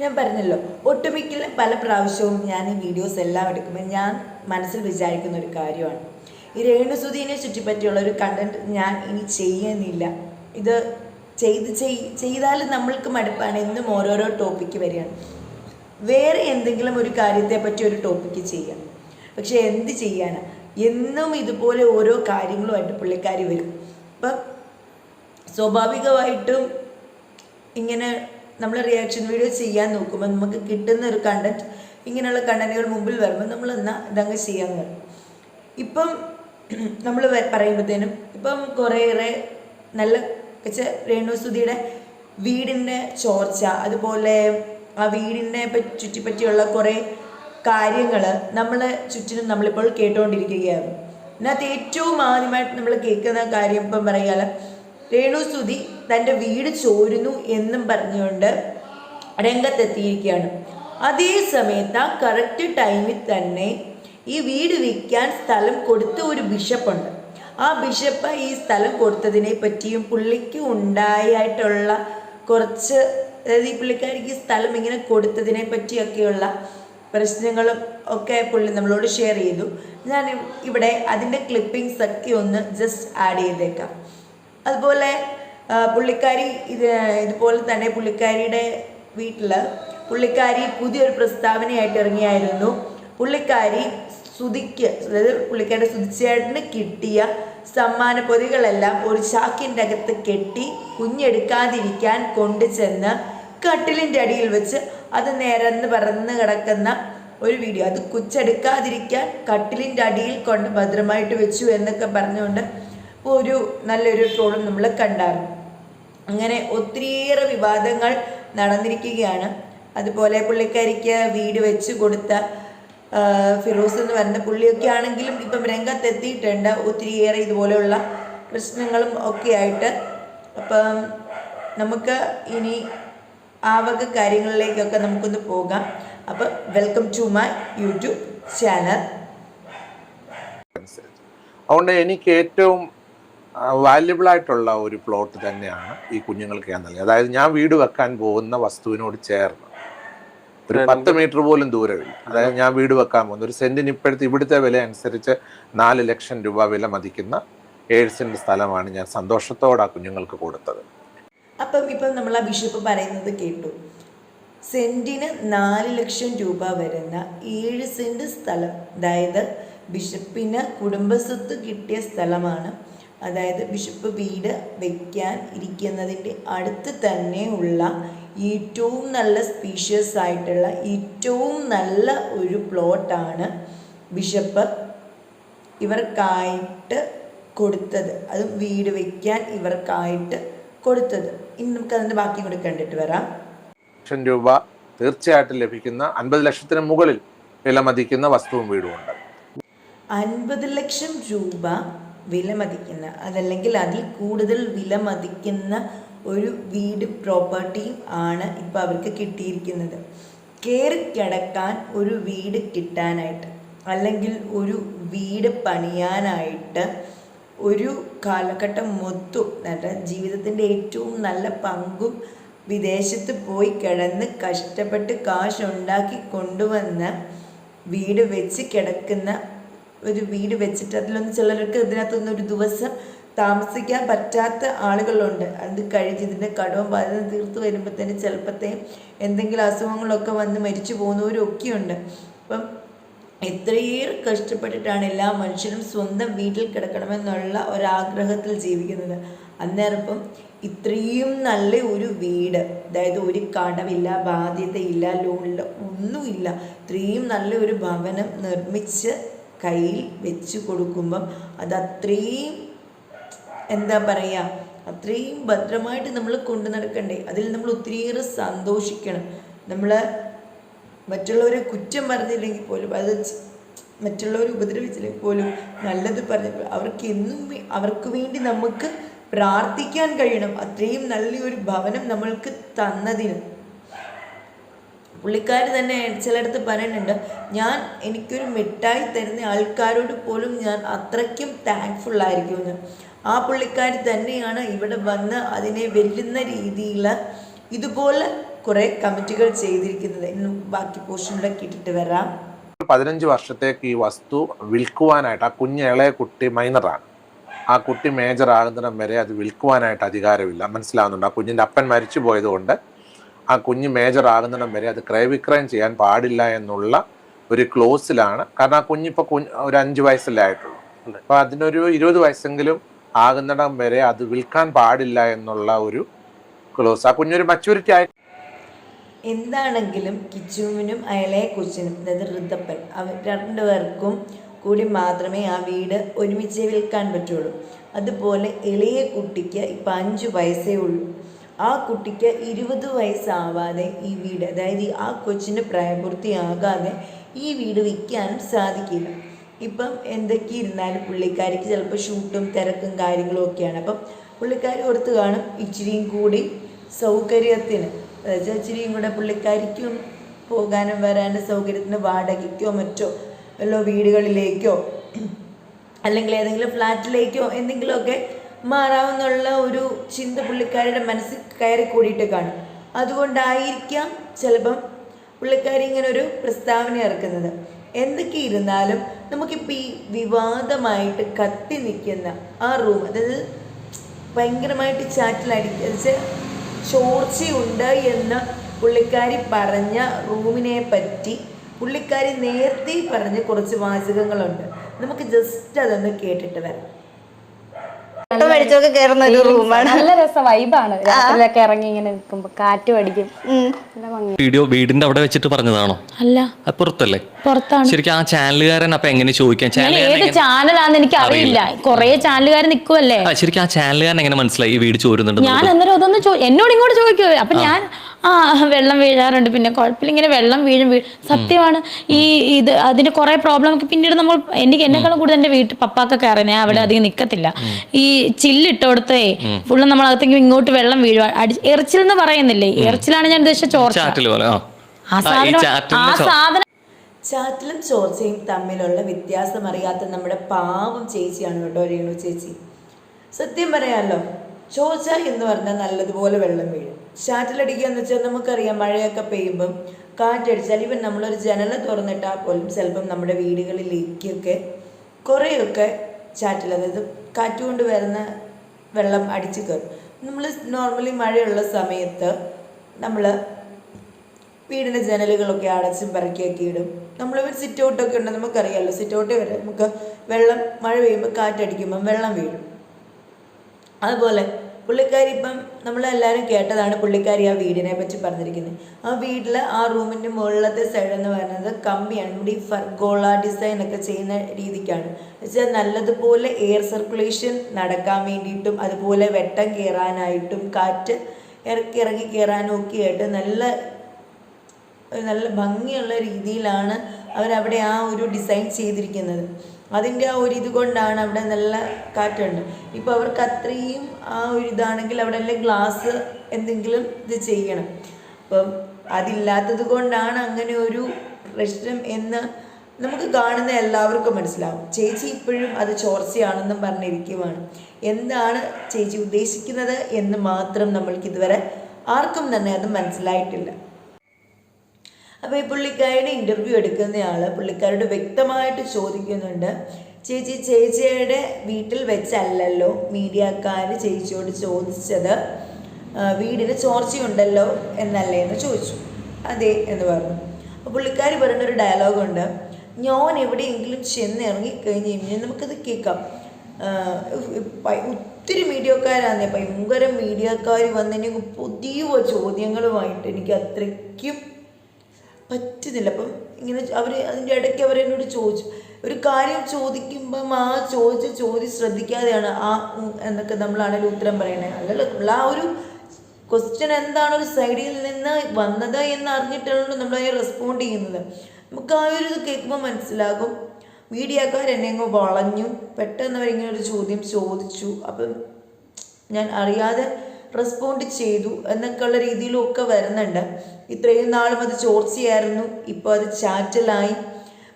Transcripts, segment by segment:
ഞാൻ പറഞ്ഞല്ലോ ഒട്ടുമിക്കലും പല പ്രാവശ്യവും ഞാൻ ഈ വീഡിയോസ് എല്ലാം എടുക്കുമ്പോൾ ഞാൻ മനസ്സിൽ വിചാരിക്കുന്ന ഒരു കാര്യമാണ്. ഈ രേണുസുധീനെ ചുറ്റിപ്പറ്റിയുള്ള ഒരു കണ്ടന്റ് ഞാൻ ഇനി ചെയ്യുന്നില്ല. ഇത് ചെയ്ത് ചെയ് ചെയ്താൽ നമ്മൾക്ക് മടുപ്പാണ്. എന്നും ഓരോരോ ടോപ്പിക്ക് വരികയാണ്. വേറെ എന്തെങ്കിലും ഒരു കാര്യത്തെ പറ്റി ഒരു ടോപ്പിക്ക് ചെയ്യാം. പക്ഷെ എന്ത് ചെയ്യാനാ? എന്നും ഇതുപോലെ ഓരോ കാര്യങ്ങളുമായിട്ട് പുള്ളിക്കാരി വരും. അപ്പം സ്വാഭാവികമായിട്ടും ഇങ്ങനെ നമ്മൾ റിയാക്ഷൻ വീഡിയോ ചെയ്യാൻ നോക്കുമ്പോൾ നമുക്ക് കിട്ടുന്ന ഒരു കണ്ടന്റ് ഇങ്ങനെയുള്ള കണ്ടന്റുകൾ മുമ്പിൽ വരുമ്പോൾ നമ്മൾ എന്നാൽ ഇതങ്ങ് ചെയ്യാൻ വരും. ഇപ്പം നമ്മൾ പറയുമ്പോഴത്തേനും ഇപ്പം കുറേയേറെ നല്ല രേണുസുതിയുടെ വീടിന്റെ ചോർച്ച അതുപോലെ ആ വീടിനെ പറ്റി ചുറ്റിപ്പറ്റിയുള്ള കുറേ കാര്യങ്ങൾ നമ്മളെ ചുറ്റിനും നമ്മളിപ്പോൾ കേട്ടുകൊണ്ടിരിക്കുകയാണ് ഇതിനകത്ത് ഏറ്റവും ആദ്യമായിട്ട് നമ്മൾ കേൾക്കുന്ന കാര്യം ഇപ്പം പറയാല രേണുസുതി തന്റെ വീട് ചോരുന്നു എന്നും പറഞ്ഞുകൊണ്ട് രംഗത്തെത്തിയിരിക്കുകയാണ്. അതേ സമയത്ത് ആ കറക്റ്റ് ടൈമിൽ തന്നെ ഈ വീട് വിൽക്കാൻ സ്ഥലം കൊടുത്ത ഒരു ബിഷപ്പുണ്ട് ആ ബിഷപ്പ് ഈ സ്ഥലം കൊടുത്തതിനെ പറ്റിയും പുള്ളിക്ക് ഉണ്ടായിട്ടുള്ള കുറച്ച് അതായത് ഈ പുള്ളിക്കാരിക്ക് സ്ഥലം ഇങ്ങനെ കൊടുത്തതിനെ പറ്റിയൊക്കെയുള്ള പ്രശ്നങ്ങളും ഒക്കെ പുള്ളി നമ്മളോട് ഷെയർ ചെയ്തു. ഞാൻ ഇവിടെ അതിന്റെ ക്ലിപ്പിങ്സ് ഒക്കെ ഒന്ന് ജസ്റ്റ് ആഡ് ചെയ്തേക്കാം. അതുപോലെ പുള്ളിക്കാരി ഇത് ഇതുപോലെ തന്നെ പുള്ളിക്കാരിയുടെ വീട്ടിൽ പുള്ളിക്കാരി പുതിയൊരു പ്രസ്താവനയായിട്ട് ഇറങ്ങിയായിരുന്നു. പുള്ളിക്കാരി സുതിക്ക് അതായത് പുള്ളിക്കാരുടെ സുതിച്ചേട്ടന് കിട്ടിയ സമ്മാന പൊതികളെല്ലാം ഒരു ചാക്കിന്റെ അകത്ത് കെട്ടി കുഞ്ഞെടുക്കാതിരിക്കാൻ കൊണ്ടുചെന്ന് കട്ടിലിന്റെ അടിയിൽ വെച്ച് അത് നേരന്ന് പറന്ന് കിടക്കുന്ന ഒരു വീഡിയോ. അത് കുച്ചെടുക്കാതിരിക്കാൻ കട്ടിലിന്റെ അടിയിൽ കൊണ്ട് ഭദ്രമായിട്ട് വെച്ചു എന്നൊക്കെ പറഞ്ഞുകൊണ്ട് ഒരു നല്ലൊരു ട്രോളും നമ്മൾ കണ്ടായിരുന്നു അങ്ങനെ ഒത്തിരിയേറെ വിവാദങ്ങൾ നടന്നിരിക്കുകയാണ്. അതുപോലെ പുള്ളിക്കാരിക്ക് വീട് വെച്ച് കൊടുത്ത ഫിറോസ് എന്ന് പറയുന്ന പുള്ളിയൊക്കെ ആണെങ്കിലും ഇപ്പം രംഗത്തെത്തിയിട്ടുണ്ട്. ഒത്തിരിയേറെ ഇതുപോലെയുള്ള പ്രശ്നങ്ങളും ഒക്കെ ആയിട്ട്. അപ്പം നമുക്ക് ഇനി ആ വക കാര്യങ്ങളിലേക്കൊക്കെ നമുക്കൊന്ന് പോകാം. അപ്പം welcome to my YouTube channel അതുകൊണ്ട് എനിക്ക് ഏറ്റവും വാല്യബിൾ ആയിട്ടുള്ള ഒരു പ്ലോട്ട് തന്നെയാണ് ഈ കുഞ്ഞുങ്ങൾക്ക് ഞാൻ നൽകിയത്. അതായത് ഞാൻ വീട് വെക്കാൻ പോകുന്ന വസ്തുവിനോട് ചേർന്ന്. ഒരു പത്ത് മീറ്റർ പോലും ദൂരമില്ല. അതായത് ഞാൻ വീട് വെക്കാൻ പോകുന്ന ഒരു സെന്റിന് ഇപ്പോഴത്തെ ഇവിടുത്തെ വില അനുസരിച്ച് നാല് ലക്ഷം രൂപ വില മതിക്കുന്ന ഏഴ് സെന്റ് സ്ഥലമാണ് ഞാൻ സന്തോഷത്തോടെ ആ കുഞ്ഞുങ്ങൾക്ക് കൊടുത്തത്. അപ്പം ഇപ്പം നമ്മൾ ആ ബിഷപ്പ് പറയുന്നത് കേട്ടു. സെന്റിന് നാല് ലക്ഷം രൂപ വരുന്ന ഏഴ് സെന്റ് സ്ഥലം അതായത് ബിഷപ്പിന് കുടുംബസ്വത്ത് കിട്ടിയ സ്ഥലമാണ് അതായത് ബിഷപ്പ് വീട് വയ്ക്കാൻ ഇരിക്കുന്നതിന്റെ അടുത്ത് തന്നെ ഉള്ള ഏറ്റവും നല്ല സ്പീഷ്യസ് ആയിട്ടുള്ള ഏറ്റവും നല്ല ഒരു പ്ലോട്ടാണ് ബിഷപ്പ് ഇവർക്കായിട്ട് കൊടുത്തത്. അത് വീട് വയ്ക്കാൻ ഇവർക്കായിട്ട് കൊടുത്തത്. ഇനി നമുക്ക് അതിന്റെ ബാക്കി കൂടി കണ്ടിട്ട് വരാം. ലക്ഷം രൂപ തീർച്ചയായിട്ടും ലഭിക്കുന്ന അൻപത് ലക്ഷത്തിന് മുകളിൽ വില മതിക്കുന്ന വസ്തുവും വീടുമുണ്ട്. അൻപത് ലക്ഷം രൂപ വില മതിക്കുന്ന അതല്ലെങ്കിൽ അതിൽ കൂടുതൽ വില മതിക്കുന്ന ഒരു വീട് പ്രോപ്പർട്ടിയും ആണ് ഇപ്പോൾ അവർക്ക് കിട്ടിയിരിക്കുന്നത്. കയറി കിടക്കാൻ ഒരു വീട് കിട്ടാനായിട്ട് അല്ലെങ്കിൽ ഒരു വീട് പണിയാനായിട്ട് ഒരു കാലഘട്ടം മൊത്തം നല്ല ജീവിതത്തിന്റെ ഏറ്റവും നല്ല പങ്കും വിദേശത്ത് പോയി കിടന്ന് കഷ്ടപ്പെട്ട് കാശുണ്ടാക്കി കൊണ്ടുവന്ന് വീട് വെച്ച് കിടക്കുന്ന ഒരു വീട് വെച്ചിട്ട് അതിലൊന്നും ചിലർക്ക് ഇതിനകത്തൊന്നും ഒരു ദിവസം താമസിക്കാൻ പറ്റാത്ത ആളുകളുണ്ട്. അത് കഴിഞ്ഞ് ഇതിന്റെ കടവും ബാധ്യത തീർത്ത് വരുമ്പോൾ തന്നെ ചിലപ്പോഴത്തേ എന്തെങ്കിലും അസുഖങ്ങളൊക്കെ വന്ന് മരിച്ചു പോകുന്നവരും ഒക്കെയുണ്ട് അപ്പം എത്രയേറെ കഷ്ടപ്പെട്ടിട്ടാണ് എല്ലാ മനുഷ്യരും സ്വന്തം വീട്ടിൽ കിടക്കണമെന്നുള്ള ഒരാഗ്രഹത്തിൽ ജീവിക്കുന്നത്. അന്നേരപ്പം ഇത്രയും നല്ല ഒരു വീട് അതായത് ഒരു കടമില്ല ബാധ്യതയില്ല ലോണില്ല ഒന്നുമില്ല. ഇത്രയും നല്ല ഒരു ഭവനം നിർമ്മിച്ച് കയ്യിൽ വെച്ച് കൊടുക്കുമ്പം അത് അത്രയും എന്താ പറയുക അത്രയും ഭദ്രമായിട്ട് നമ്മൾ കൊണ്ടു നടക്കണ്ടേ? അതിൽ നമ്മൾ ഒത്തിരിയേറെ സന്തോഷിക്കണം. നമ്മൾ മറ്റുള്ളവരെ കുറ്റം പറഞ്ഞില്ലെങ്കിൽ പോലും അത് മറ്റുള്ളവരെ ഉപദ്രവിച്ചില്ലെങ്കിൽ പോലും നല്ലത് പറഞ്ഞ അവർക്ക് എന്നും അവർക്ക് വേണ്ടി നമുക്ക് പ്രാർത്ഥിക്കാൻ കഴിയണം. അത്രയും നല്ലൊരു ഭവനം നമ്മൾക്ക് തന്നതിന്. പുള്ളിക്കാർ തന്നെ ചിലയിടത്ത് പറയുന്നുണ്ട് ഞാൻ എനിക്കൊരു മിഠായി തരുന്ന ആൾക്കാരോട് പോലും ഞാൻ അത്രയ്ക്കും താങ്ക്ഫുൾ ആയിരിക്കുമെന്ന്. ആ പുള്ളിക്കാർ തന്നെയാണ് ഇവിടെ വന്ന് അതിനെ വെല്ലുന്ന രീതിയിൽ ഇതുപോലെ കുറേ കമ്മിറ്റികൾ ചെയ്തിരിക്കുന്നത്. ഇന്നും ബാക്കി പോർഷനിലൂടെ കേട്ടിട്ട് വരാം. പതിനഞ്ച് വർഷത്തേക്ക് ഈ വസ്തു വിൽക്കുവാനായിട്ട് ആ കുഞ്ഞ് ഇളയ കുട്ടി മൈനറാണ് ആ കുട്ടി മേജർ ആകുന്നിടം വരെ അത് വിൽക്കുവാനായിട്ട് അധികാരമില്ല. മനസ്സിലാവുന്നുണ്ട്. ആ കുഞ്ഞിന്റെ അപ്പൻ മരിച്ചു പോയതുകൊണ്ട് ആ കുഞ്ഞ് മേജർ ആകുന്നിടം വരെ അത് ക്രയവിക്രയം ചെയ്യാൻ പാടില്ല എന്നുള്ള ഒരു ക്ലോസിലാണ്. കാരണം ആ കുഞ്ഞിപ്പോൾ കുഞ്ഞ് ഒരു അഞ്ച് വയസ്സല്ലേ ആയിട്ടുള്ളൂ. അപ്പോൾ അതിനൊരു ഇരുപത് വയസ്സെങ്കിലും ആകുന്നിടം വരെ അത് വിൽക്കാൻ പാടില്ല എന്നുള്ള ഒരു ക്ലോസ്. ആ കുഞ്ഞൊരു മച്ചൂരിറ്റി ആയി എന്താണെങ്കിലും കിച്ചുവിനും അയലയെ കൊച്ചിനും അതായത് ഋതപ്പൻ അവർ രണ്ടുപേർക്കും കൂടി മാത്രമേ ആ വീട് ഒരുമിച്ച് വിൽക്കാൻ പറ്റുള്ളൂ. അതുപോലെ ഇളയ കുട്ടിക്ക് ഇപ്പം അഞ്ച് വയസ്സേ ഉള്ളൂ. ആ കുട്ടിക്ക് ഇരുപത് വയസ്സാവാതെ ഈ വീട് അതായത് ആ കൊച്ചിന് പ്രായപൂർത്തിയാകാതെ ഈ വീട് വിൽക്കാനും സാധിക്കില്ല. ഇപ്പം എന്തൊക്കെ ഇരുന്നാലും പുള്ളിക്കാരിക്ക് ചിലപ്പോൾ ഷൂട്ടും തിരക്കും കാര്യങ്ങളും ഒക്കെയാണ്. അപ്പം പുള്ളിക്കാരി ഓർത്ത് കാണും ഇച്ചിരിയും കൂടി സൗകര്യത്തിന്. അതായത് ഇച്ചിരിയും കൂടെ പുള്ളിക്കാരിക്കും പോകാനും വരാനും സൗകര്യത്തിന് വാടകയ്ക്കോ മറ്റോ വല്ലോ വീടുകളിലേക്കോ അല്ലെങ്കിൽ ഏതെങ്കിലും ഫ്ലാറ്റിലേക്കോ എന്തെങ്കിലുമൊക്കെ മാറാവുന്നുള്ള ഒരു ചിന്ത പുള്ളിക്കാരിയുടെ മനസ്സിൽ കയറി കൂടിയിട്ട് കാണും. അതുകൊണ്ടായിരിക്കാം ചിലപ്പം പുള്ളിക്കാരി ഇങ്ങനെ ഒരു പ്രസ്താവന ഇറക്കുന്നത്. എന്തൊക്കെ ഇരുന്നാലും നമുക്കിപ്പോൾ ഈ വിവാദമായിട്ട് കത്തി നിൽക്കുന്ന ആ റൂം അതായത് ഭയങ്കരമായിട്ട് ചോർച്ച ചോർച്ചയുണ്ട് എന്ന് പുള്ളിക്കാരി പറഞ്ഞ റൂമിനെ പറ്റി പുള്ളിക്കാരി നേരത്തെ പറഞ്ഞ കുറച്ച് വാചകങ്ങളുണ്ട്. നമുക്ക് ജസ്റ്റ് അതൊന്ന് കേട്ടിട്ട് വരാം. ഓട്ടോ മേടിച്ചൊക്കെ കയറുന്ന ഒരു റൂമാണ്. നല്ല രസ വൈബാണ്. രാത്രിയിലൊക്കെ ഇറങ്ങി ഇങ്ങനെ നിൽക്കുമ്പോ കാറ്റ് അടിക്കും. നല്ല ഭംഗി. വീഡിയോ വീടിന്റെ അവിടെ വെച്ചിട്ട് പറഞ്ഞതാണോ? അല്ല. അത് പുറത്തല്ലേ? പുറത്താണ്. ശരിക്കും ആ ചാനലുകാരൻ അപ്പൊ എങ്ങനെ ചോദിക്കാൻ? ഞാൻ ചാനലുകാരൻ ഏത് ചാനലാന്ന് എനിക്ക് അറിയില്ല. കൊറേ ചാനലുകാർ നിക്കുവല്ലേ ശരിക്കും ആ ചാനലുകാരൻ എങ്ങനെ മനസ്സിലായി ഈ വീട് ചോരുന്നുണ്ട് ഞാൻ അന്നേരം അതൊന്ന് ചോ എന്നോട് ഇങ്ങോട്ട് ചോദിക്കൂ. അപ്പൊ ഞാൻ ആ വെള്ളം വീഴാറുണ്ട്. പിന്നെ കുഴപ്പമില്ല. ഇങ്ങനെ വെള്ളം വീഴും വീഴും. സത്യമാണ്. ഈ ഇത് അതിന് കുറെ പ്രോബ്ലം ഒക്കെ പിന്നീട് നമ്മൾ എനിക്ക് എന്നെക്കാളും കൂടുതൽ എന്റെ വീട്ടിൽ പപ്പാക്കൊക്കെ അറിയാം അവിടെ അധികം നിക്കത്തില്ല. ഈ ചില്ലിട്ട് കൊടുത്തേ ഫുള്ള് നമ്മളകത്തേക്ക് ഇങ്ങോട്ട് വെള്ളം വീഴുക അടി എറിച്ചിൽ എന്ന് പറയുന്നില്ലേ? എറിച്ചിലാണ് ഞാൻ ഉദ്ദേശിച്ച ചോർച്ച. ആ. സാധനം ആ സാധനം ചാറ്റിലും ചോർച്ചയും തമ്മിലുള്ള വ്യത്യാസം അറിയാത്ത നമ്മുടെ പാവം ചേച്ചിയാണ് കേട്ടോ രേണു ചേച്ചി. സത്യം പറയാമല്ലോ ചോർച്ച എന്ന് പറഞ്ഞാൽ നല്ലതുപോലെ വെള്ളം വീഴും. ചാറ്റിലടിക്കുക എന്ന് വെച്ചാൽ നമുക്കറിയാം മഴയൊക്കെ പെയ്യുമ്പം കാറ്റടിച്ചാൽ ഇവൻ നമ്മളൊരു ജനല തുറന്നിട്ടാൽ പോലും ചിലപ്പം നമ്മുടെ വീടുകളിലേക്കൊക്കെ കുറേയൊക്കെ ചാറ്റിൽ അതായത് കാറ്റുകൊണ്ട് വരുന്ന വെള്ളം അടിച്ച് കയറും. നമ്മൾ നോർമലി മഴയുള്ള സമയത്ത് നമ്മൾ വീടിന്റെ ജനലുകളൊക്കെ അടച്ചും പറക്കിയൊക്കെ ഇടും. നമ്മൾ സിറ്റ് ഔട്ടൊക്കെ ഉണ്ട് നമുക്കറിയാമല്ലോ. സിറ്റ് ഔട്ട് വരെ നമുക്ക് വെള്ളം മഴ പെയ്യുമ്പോൾ കാറ്റടിക്കുമ്പം വെള്ളം വീഴും. അതുപോലെ പുള്ളിക്കാരി ഇപ്പം നമ്മളെല്ലാവരും കേട്ടതാണ് പുള്ളിക്കാരി ആ വീടിനെ പറ്റി പറഞ്ഞിരിക്കുന്നത്. ആ വീട്ടിൽ ആ റൂമിന്റെ മുകളിലത്തെ സൈഡ് എന്ന് പറയുന്നത് കമ്പിയാണ്. നമ്മുടെ ഈ ഫർഗോള ഡിസൈൻ ഒക്കെ ചെയ്യുന്ന രീതിക്കാണ്. വെച്ചാൽ നല്ലതുപോലെ എയർ സർക്കുലേഷൻ നടക്കാൻ വേണ്ടിയിട്ടും അതുപോലെ വെട്ടം കയറാനായിട്ടും കാറ്റ് ഇറക്കി ഇറങ്ങി കയറാനും ഒക്കെ ആയിട്ട് നല്ല നല്ല ഭംഗിയുള്ള രീതിയിലാണ് അവരവിടെ ആ ഒരു ഡിസൈൻ ചെയ്തിരിക്കുന്നത്. അതിന്റെ ആ ഒരു ഇത് കൊണ്ടാണ് അവിടെ നല്ല കാറ്റുണ്ട്. ഇപ്പോൾ അവർക്ക് അത്രയും ആ ഒരു ഇതാണെങ്കിൽ അവിടെ എല്ലാം ഗ്ലാസ് എന്തെങ്കിലും ഇത് ചെയ്യണം. അപ്പം അതില്ലാത്തത് കൊണ്ടാണ് അങ്ങനെ ഒരു പ്രശ്നം എന്ന് നമുക്ക് കാണുന്ന എല്ലാവർക്കും മനസ്സിലാവും. ചേച്ചി ഇപ്പോഴും അത് ചോർച്ചയാണെന്നും പറഞ്ഞിരിക്കുവാണ്. എന്താണ് ചേച്ചി ഉദ്ദേശിക്കുന്നത് എന്ന് മാത്രം നമ്മൾക്ക് ഇതുവരെ ആർക്കും തന്നെ അത് മനസ്സിലായിട്ടില്ല. അപ്പോൾ ഈ പുള്ളിക്കാരുടെ ഇന്റർവ്യൂ എടുക്കുന്നയാൾ പുള്ളിക്കാരോട് വ്യക്തമായിട്ട് ചോദിക്കുന്നുണ്ട് ചേച്ചി ചേച്ചിയുടെ വീട്ടിൽ വെച്ചല്ലല്ലോ മീഡിയക്കാർ ചേച്ചിയോട് ചോദിച്ചത്? വീടിന് ചോർച്ചയുണ്ടല്ലോ എന്നല്ലേ? എന്ന് ചോദിച്ചു. അതെ എന്ന് പറഞ്ഞു. പുള്ളിക്കാരി പറയുന്ന ഒരു ഡയലോഗുണ്ട് ഞാൻ എവിടെയെങ്കിലും ചെന്ന് ഇറങ്ങിക്കഴിഞ്ഞ് കഴിഞ്ഞാൽ നമുക്കത് കേൾക്കാം. ഒത്തിരി മീഡിയക്കാരാണ് ഭയങ്കര മീഡിയക്കാർ വന്നിട്ട് പുതിയ ചോദ്യങ്ങളുമായിട്ട് എനിക്ക് അത്രയ്ക്കും പറ്റുന്നില്ല. അപ്പം ഇങ്ങനെ അവർ അതിന്റെ ഇടയ്ക്ക് അവർ എന്നോട് ചോദിച്ചു. ഒരു കാര്യം ചോദിക്കുമ്പം ആ ചോദിച്ച ചോദ്യം ശ്രദ്ധിക്കാതെയാണ് ആ എന്നൊക്കെ നമ്മളാണെങ്കിൽ ഉത്തരം പറയണേ. അല്ലല്ലോ നമ്മൾ ആ ഒരു ക്വസ്റ്റ്യൻ എന്താണ് ഒരു സൈഡിൽ നിന്ന് വന്നത് എന്ന് അറിഞ്ഞിട്ടാണല്ലോ നമ്മൾ റെസ്പോണ്ട് ചെയ്യുന്നത്. നമുക്ക് ആ ഒരു ഇത് കേൾക്കുമ്പോൾ മനസ്സിലാകും. മീഡിയക്കാർ എന്നെ അങ്ങ് വളഞ്ഞു. പെട്ടെന്ന് അവരിങ്ങനെ ഒരു ചോദ്യം ചോദിച്ചു. അപ്പം ഞാൻ അറിയാതെ റെസ്പോണ്ട് ചെയ്തു എന്നൊക്കെയുള്ള രീതിയിലും ഒക്കെ വരുന്നുണ്ട്. ഇത്രയും നാളും അത് ചോർച്ചയായിരുന്നു. ഇപ്പോൾ അത് ചാറ്റലായി.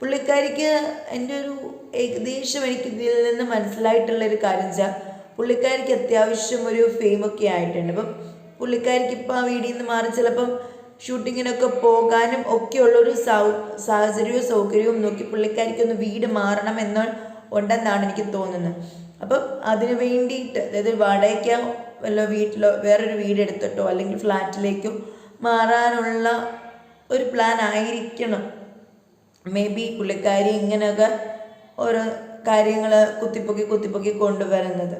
പുള്ളിക്കാരിക്ക് എന്റെ ഒരു ഏകദേശം എനിക്ക് ഇതിൽ നിന്ന് മനസ്സിലായിട്ടുള്ള ഒരു കാര്യം വെച്ചാൽ പുള്ളിക്കാരിക്ക് അത്യാവശ്യം ഒരു ഫെയിമൊക്കെ ആയിട്ടുണ്ട്. അപ്പം പുള്ളിക്കാരിക്ക് ഇപ്പോൾ ആ വീടിൽ നിന്ന് മാറി ചിലപ്പം ഷൂട്ടിങ്ങിനൊക്കെ പോകാനും ഒക്കെയുള്ളൊരു സൗ സാഹചര്യവും സൗകര്യവും നോക്കി പുള്ളിക്കാരിക്കൊന്ന് വീട് മാറണം എന്ന് ഉണ്ടെന്നാണ് എനിക്ക് തോന്നുന്നത്. അപ്പം അതിന് വേണ്ടിയിട്ട് അതായത് വാടകയ്ക്കോ വല്ല വീട്ടിലോ വേറൊരു വീടെടുത്തിട്ടോ അല്ലെങ്കിൽ ഫ്ലാറ്റിലേക്കോ മാറാനുള്ള ഒരു പ്ലാൻ ആയിരിക്കണം. മേ ബി പുള്ളിക്കാരി ഇങ്ങനെയൊക്കെ ഓരോ കാര്യങ്ങൾ കുത്തിപ്പൊക്കി കുത്തിപ്പൊക്കി കൊണ്ടുവരുന്നത്.